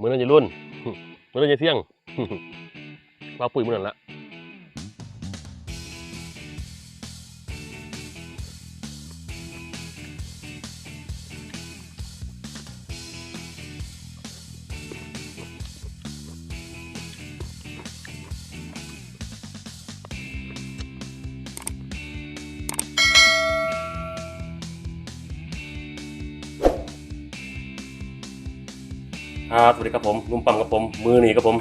มือนั่นจะรุ่นมือนั่นจะเที่ยงว่าปุ๋ยมือนั้นละ ครับสวัสดีครับผมนุ่มปั๊มครับผม มือนี่ครับผม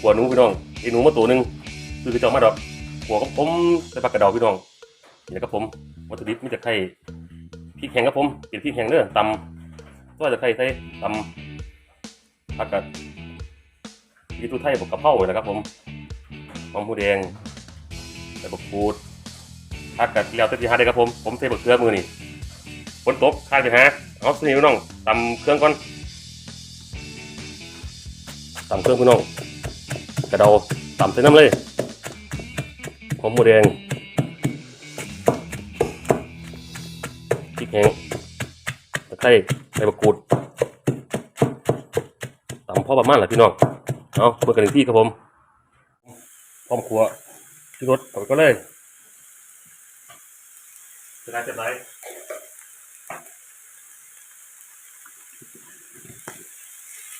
หัวหนูพี่น้องไอ้หนูมาตัวหนึ่งคือคือเจ้ามาดอกหัวกับผมใส่ปากกระเดาพี่น้องนี่นะครับผมวัตถุดิบมีแต่ไข่พริกแห้งครับผมเป็นพริกแห้งเด้อตำก็จะไข่ใส่ตำผักกาดยีตูไทยบวกกะเพราเลยนะครับผมหอมหมูแดงใส่บกคูดผักกาดเลี้ยวเต็มที่หาได้ครับผมผมใส่บกเกลือมือนี่ฝนตกข้าไปหาเอาสิพี่น้องตำเครื่องก่อน ตำเครื่องพี่น้องกระเดาตำใส่น้ำเลยหอมหมูแดงพริกแห้งตะไคร้ใบมะกรูดตำพ่อประมาณแหละพี่น้องเอาเมื่อกันหนึ่งที่ครับผมพร้อมครัวที่รถเอาไปก็เลยจะได้จะได้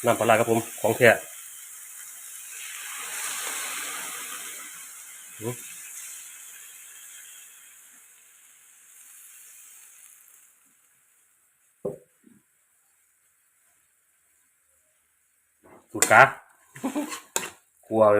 น้ำปลาร้าครับผม ของแท้ สูตรกาครัวเล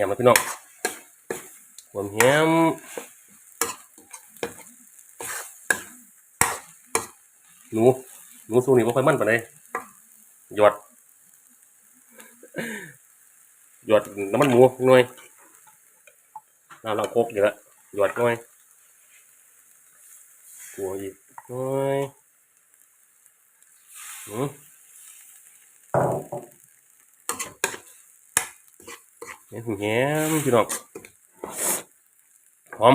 ยพี่น้องหัวหนึ่งแฮมแฮมนะพี่น้องหัวแฮมหนูหนูสูนี่บ่ค่อยมั่นปานใดหยอดหยอดน้ำมันหมูหน่อยน้ำลองโคกอยู่ละหยอดหน่อยกัวอีกหน่อยอืม แหมแหมพี่น้องหอม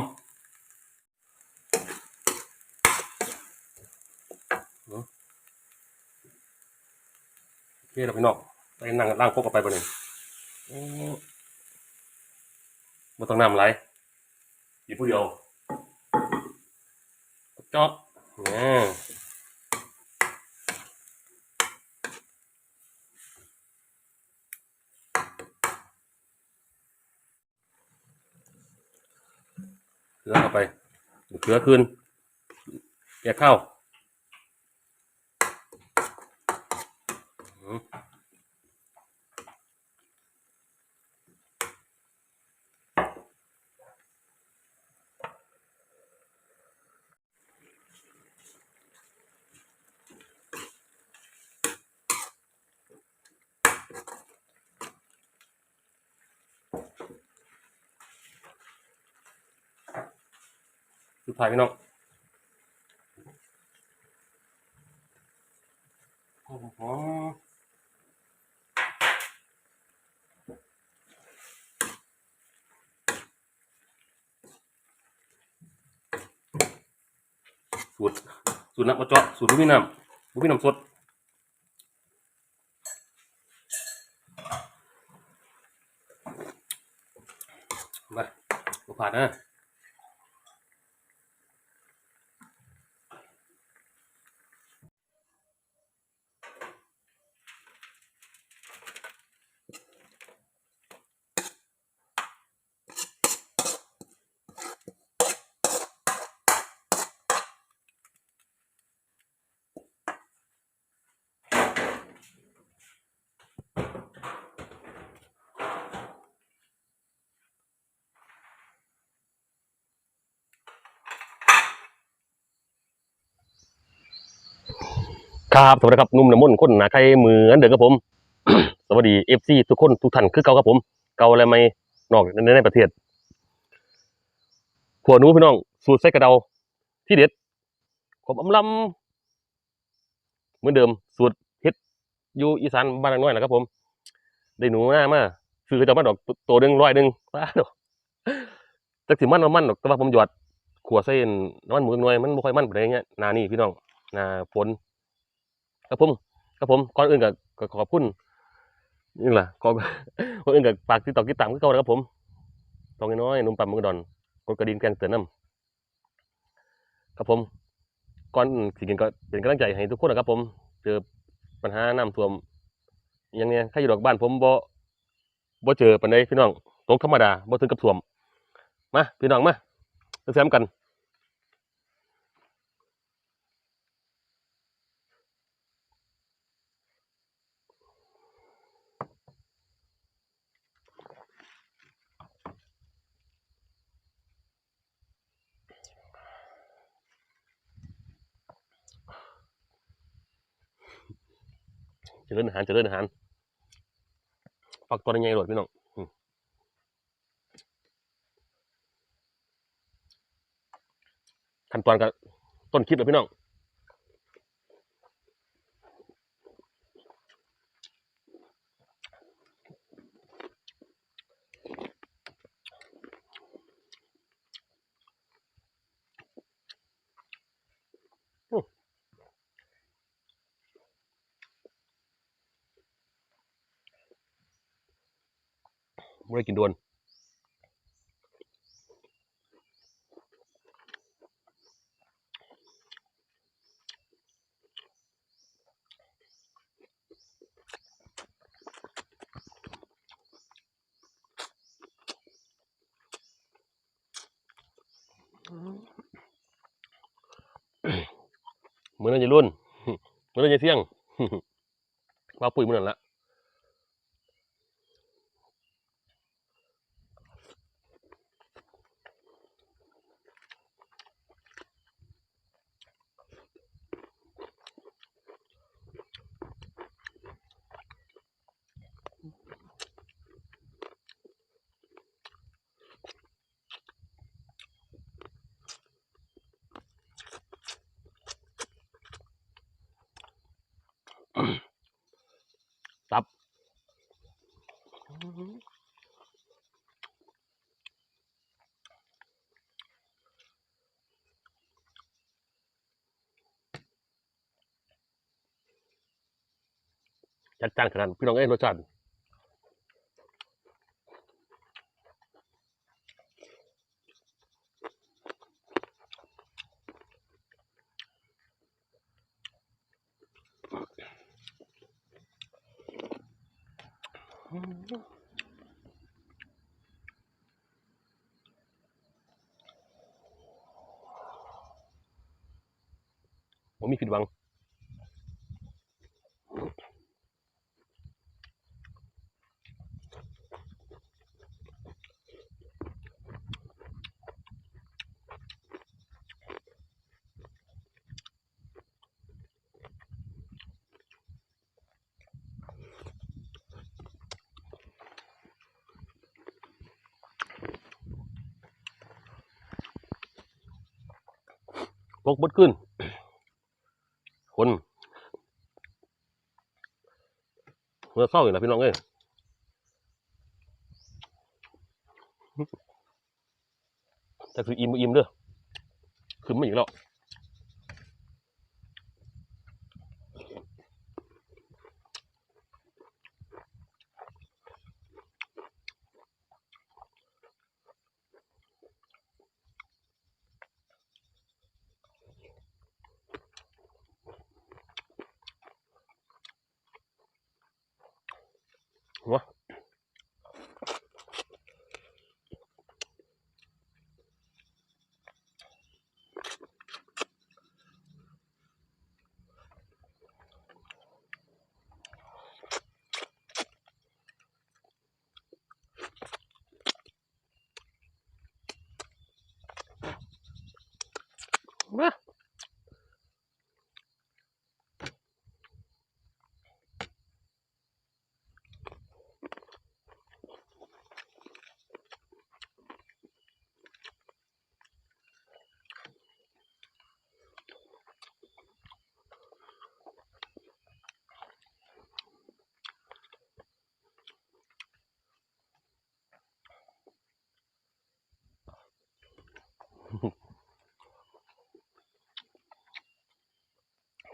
โอเคเราพี่น้องไปนั่งล่างพกกันไปบ่หนึ่งโอ้บ่ต้องน้ำไหลอยู่ผู้เดียวเจาะเนี่ย เกลือเข้าไปเกลือคืนแกเข้าวอืม สุดท้ายพี่น้องโอ้โหสูตรสูตรน้ำมะเจาะสูตรบุ้มีน้ำบุ้มีน้ำสดมาผ่านนะ ครับสวัสดีครับนุ่มน้ำมนต์คนหนาไทยเหมือนเดิมครับผม สวัสดีเอฟซีทุกคนทุกท่านคือเก่าครับผม เก่าอะไรไม่นอกในในประเทศขัวหนูพี่น้อง สูตรไส้กระเดา ที่เด็ดขมอำลำเหมือนเดิม สูตรเฮ็ดอยู่อีสานบ้านนางน้อยนะครับผม ได้หนูหน้ามาซื้อกระเจ้ามาดอกตัวตัวหนึ่งร้อยหนึ่งป้าดอกจักสิมันมันดอกแต่ว่าผมหยอดขัวเส้นน้ำมันหมูจักหน่วยมันไม่ค่อยมันอะไรเงี้ยนานี่พี่น้องนาฝน ครับผมครับผมก่อนอื่นก็ก็ขอบคุณนี่แหละก่อนอื่นก็ฝากติดต่อติดตามก็เก่านะครับผมตองน้อยนุ่มปั๊มมือดอนกดกระดิ่งแกงเตือนน้ำครับผมก่อนสิ่งกินก็เป็นกำลังใจให้ทุกคนนะครับผมเจอปัญหาน้ำท่วมอยังเนี้ยถ้าอยู่ดอกบ้านผมบ่บ่เจอปันใดพี่น้องตกธรรมดาบ่ถึงกับท่วมมาพี่น้องมาแซมกัน เจริญอาหารเจริญอาหารปักตัวยังไงหลดพี่น้องขั้นตอนกับต้นคลิปเลยพี่น้อง ไม่ได้กินโดวนเหมือนจะรุ่นเหมือนจะเที่ยงว่าปุ๋ยเหมือนนั่นละ ตับ จัดจ้านขนาดนั้นพี่น้องเอ้ยรสชาติผมมีผิดหวัง พกบดขึ้น คนเมื่อเข้าอยู่นะพี่น้องเอ้ยแต่คืออิ่มอิ่มเด้อคือไม่อยู่แล้วมา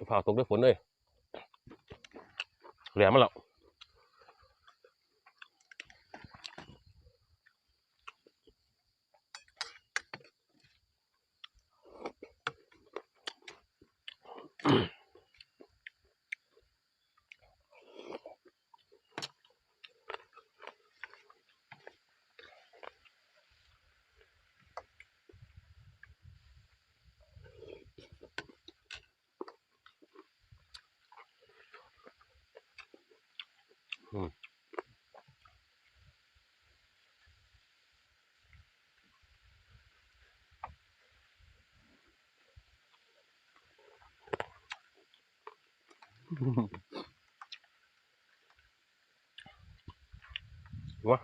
ผ่าตกด้วยฝนเลยแหลมมาแล้ว วะ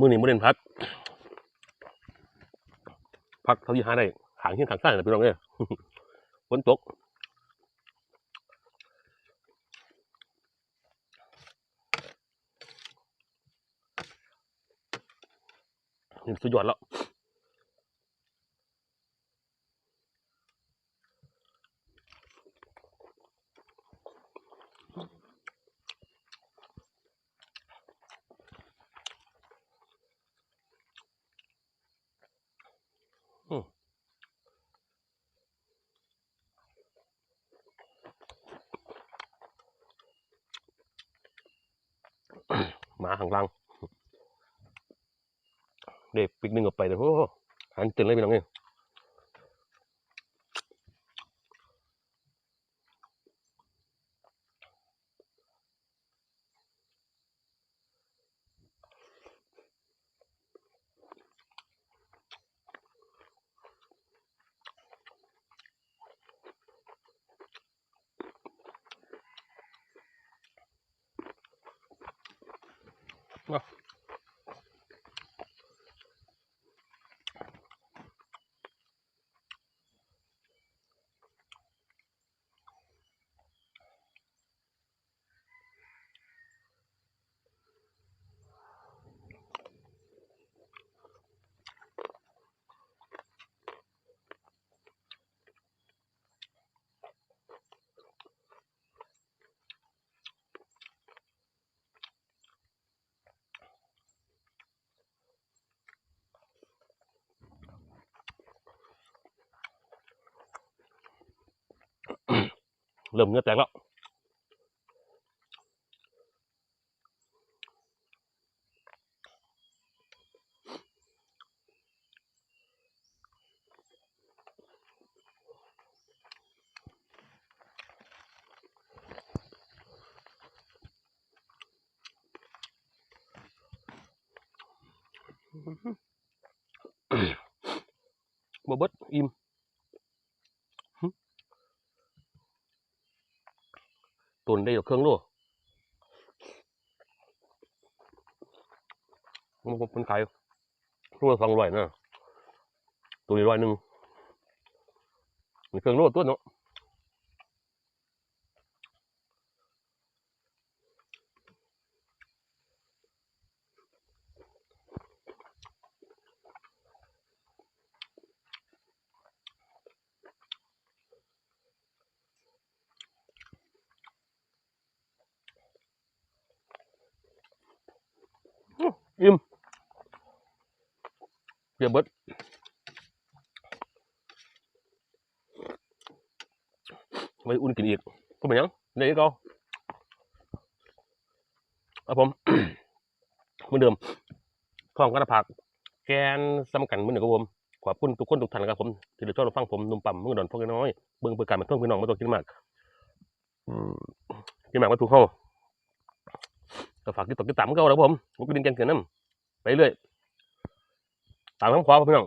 มือนี้มือเด่นพักพักเท่าที่หาได้ขางเฮี้ยงขางข้นะพี่น้องเนี่ยฝนตกสุดยอดแล้ว หมาห่างลัง เด็กปิกหนึ่งออกไปแต่โอ้โหหัน ตื่นเลยพี่น้องเนี่ย เริ่มเนื้อแตกแล้ว บ่เบิดอิ่มหึ ตุนได้อยู่เครื่องโลมันเป็นขายตัวละสองร้อยนะตัวนี้ร้อยหนึ่งมีเครื่องรูดตัวเนาะอิ่ม เบียร์เบิดไว้อุ่นกินอีกก็เป็นหยังเดี๋ยวก็เอาผมเหมือนเดิมพร้อมกันผัก แกนสำคัญเหมือนเดิมครับผมขอบคุณทุกคนทุกท่านครับผมที่ได้ชอบรับฟังผมนุ่มปั่มเมื่อดอนพวกน้อยเบิ่งเปิดการมาเพิ่มพี่น้องมาตัวกินมากกินมากมาถูกเข้าก็ฝากติดต่อติดตามกันครับผมผมก็ดินแกงเขียนน้ำไปเรื่อย ตามคำขอครับพี่น้อง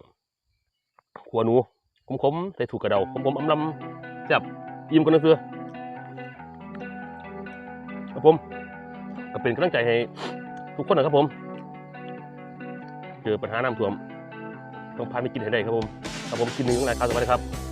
ขัวหนูขมๆใส่ถูกกระเดาขมๆอำลำแซ่บอิ่มกันนะเสือครับผมก็เป็นกำลังใจให้ทุกคนนะครับผมเจอปัญหาน้ำท่วมต้องพาไปกินให้ได้ครับผมครับผมกินหนึ่งของรายการสวัสดีครับ